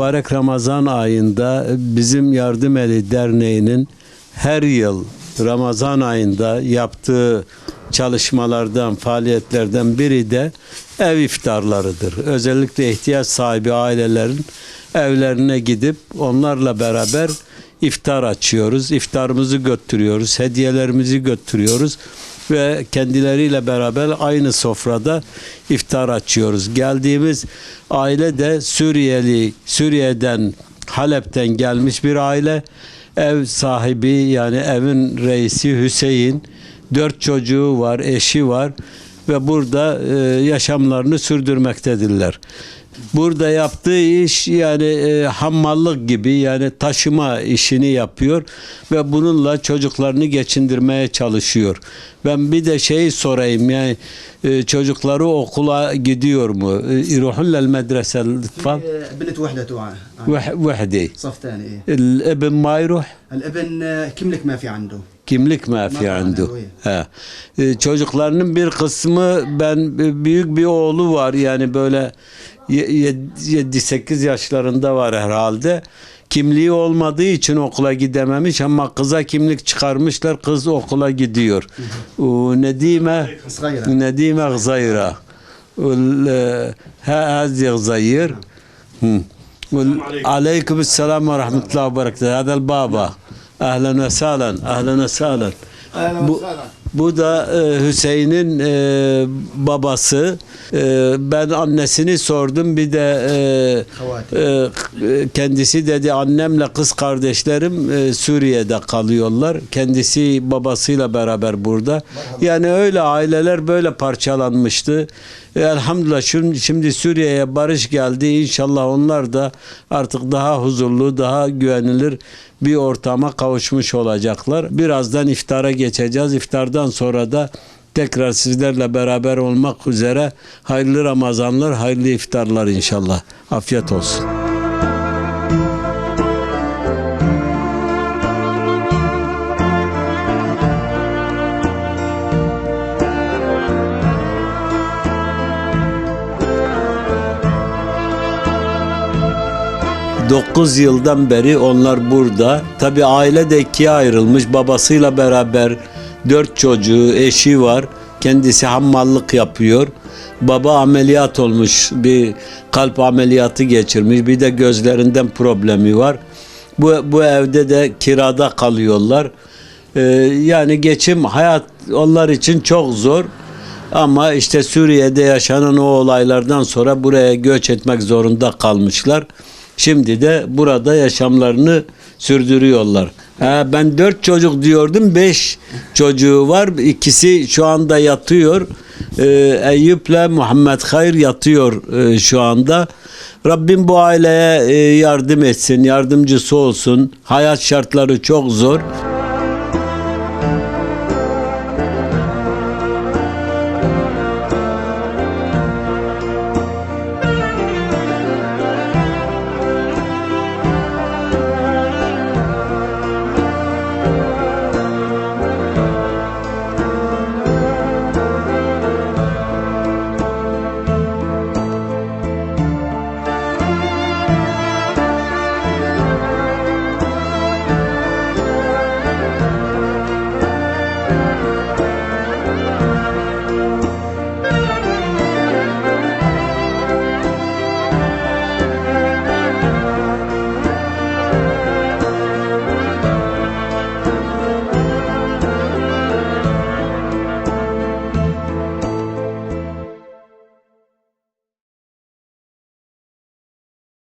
Mübarek Ramazan ayında bizim Yardım Eli Derneği'nin her yıl Ramazan ayında yaptığı çalışmalardan, faaliyetlerden biri de ev iftarlarıdır. Özellikle ihtiyaç sahibi ailelerin evlerine gidip onlarla beraber iftar açıyoruz. İftarımızı götürüyoruz, hediyelerimizi götürüyoruz ve kendileriyle beraber aynı sofrada iftar açıyoruz. Geldiğimiz aile de Suriyeli, Suriye'den Halep'ten gelmiş bir aile. Ev sahibi yani evin reisi Hüseyin. Dört çocuğu var, eşi var ve burada e, yaşamlarını sürdürmektedirler. Burada yaptığı iş yani e, hammallık gibi yani taşıma işini yapıyor ve bununla çocuklarını geçindirmeye çalışıyor. Ben bir de şeyi sorayım yani e, çocukları okula gidiyor mu? E, İruhullel medrese falan. بنت وحدته معه Vah- Vahdi. صف ثاني ايه الابن ما يروح الابن آه، كملك ما في عنده Kimlik mafya andu. Ee, çocuklarının bir kısmı ben e, büyük bir oğlu var yani böyle 7-8 yaşlarında var herhalde. Kimliği olmadığı için okula gidememiş ama kıza kimlik çıkarmışlar. Kız okula gidiyor. Nedime Nedime Gzayra. Ha az Gzayir. Aleyküm selam ve rahmetullahi ve berekatuhu. Hadi baba. Ahlen ve sağlan, ahlen ve sağlan. Bu, bu da e, Hüseyin'in e, babası. E, ben annesini sordum. Bir de e, e, kendisi dedi annemle kız kardeşlerim e, Suriye'de kalıyorlar. Kendisi babasıyla beraber burada. Yani öyle aileler böyle parçalanmıştı. E, elhamdülillah şimdi, şimdi Suriye'ye barış geldi. İnşallah onlar da artık daha huzurlu, daha güvenilir bir ortama kavuşmuş olacaklar. Birazdan iftara geçeceğiz. İftardan sonra da tekrar sizlerle beraber olmak üzere hayırlı Ramazanlar, hayırlı iftarlar inşallah. Afiyet olsun. Dokuz yıldan beri onlar burada. Tabi aile de ikiye ayrılmış. Babasıyla beraber dört çocuğu, eşi var. Kendisi hammallık yapıyor. Baba ameliyat olmuş. Bir kalp ameliyatı geçirmiş. Bir de gözlerinden problemi var. Bu, bu evde de kirada kalıyorlar. Ee, yani geçim hayat onlar için çok zor. Ama işte Suriye'de yaşanan o olaylardan sonra buraya göç etmek zorunda kalmışlar. Şimdi de burada yaşamlarını sürdürüyorlar. Ha, ben dört çocuk diyordum, beş çocuğu var. İkisi şu anda yatıyor. Ee, Eyüp'le Muhammed Hayır yatıyor e, şu anda. Rabbim bu aileye e, yardım etsin, yardımcısı olsun. Hayat şartları çok zor.